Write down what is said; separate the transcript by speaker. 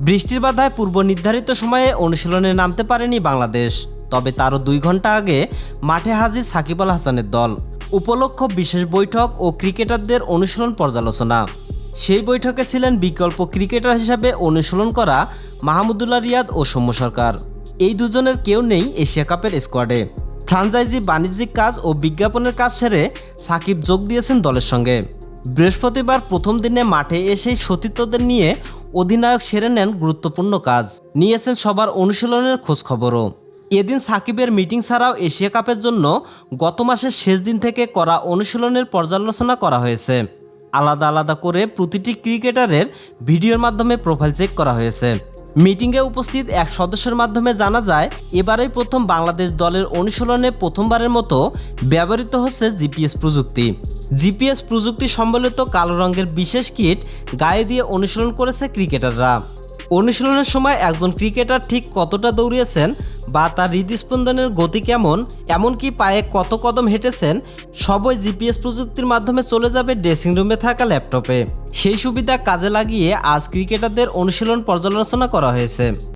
Speaker 1: বৃষ্টির বাধায় পূর্ব নির্ধারিত সময়ে অনুশীলনে নামতে পারেনি বাংলাদেশ। তবে তারও দুই ঘণ্টা আগে মাঠে হাজির সাকিব আল হাসানের দল। উপলক্ষ বিশেষ বৈঠক ও ক্রিকেটারদের অনুশীলন পর্যালোচনা। সেই বৈঠকে ছিলেন বিকল্প ক্রিকেটার হিসাবে অনুশীলন করা মাহমুদুল্লাহ রিয়াদ ও সৌম্য সরকার। এই দুজনের কেউ নেই এশিয়া কাপের স্কোয়াডে। ফ্রাঞ্চাইজি বাণিজ্যিক কাজ ও বিজ্ঞাপনের কাজ সেরে সাকিব যোগ দিয়েছেন দলের সঙ্গে। বৃহস্পতিবার প্রথম দিনে মাঠে এসেই সতীর্থদের নিয়ে অধিনায়ক সেরে নেন গুরুত্বপূর্ণ কাজ। নিয়েছেন সবার অনুশীলনের খোঁজ খবরও এদিন সাকিবের মিটিং ছাড়াও এশিয়া কাপের জন্য গত মাসের শেষ দিন থেকে করা অনুশীলনের পর্যালোচনা করা হয়েছে। আলাদা আলাদা করে প্রতিটি ক্রিকেটারের ভিডিওর মাধ্যমে প্রোফাইল চেক করা হয়েছে। মিটিংয়ে উপস্থিত এক সদস্যের মাধ্যমে জানা যায়, এবারেই প্রথম বাংলাদেশ দলের অনুশীলনে প্রথমবারের মতো ব্যবহৃত হচ্ছে জিপিএস প্রযুক্তি। জিপিএস প্রযুক্তি সম্বলিত কালো রঙের বিশেষ কিট গায়ে দিয়ে অনুশীলন করেছে ক্রিকেটাররা। অনুশীলনের সময় একজন ক্রিকেটার ঠিক কতটা দৌড়িয়েছেন বা তার হৃদস্পন্দনের গতি কেমন, এমনকি পায়ে কত কদম হেঁটেছেন, সবই জিপিএস প্রযুক্তির মাধ্যমে চলে যাবে ড্রেসিং রুমে থাকা ল্যাপটপে। সেই সুবিধা কাজে লাগিয়ে আজ ক্রিকেটারদের অনুশীলন পর্যালোচনা করা হয়েছে।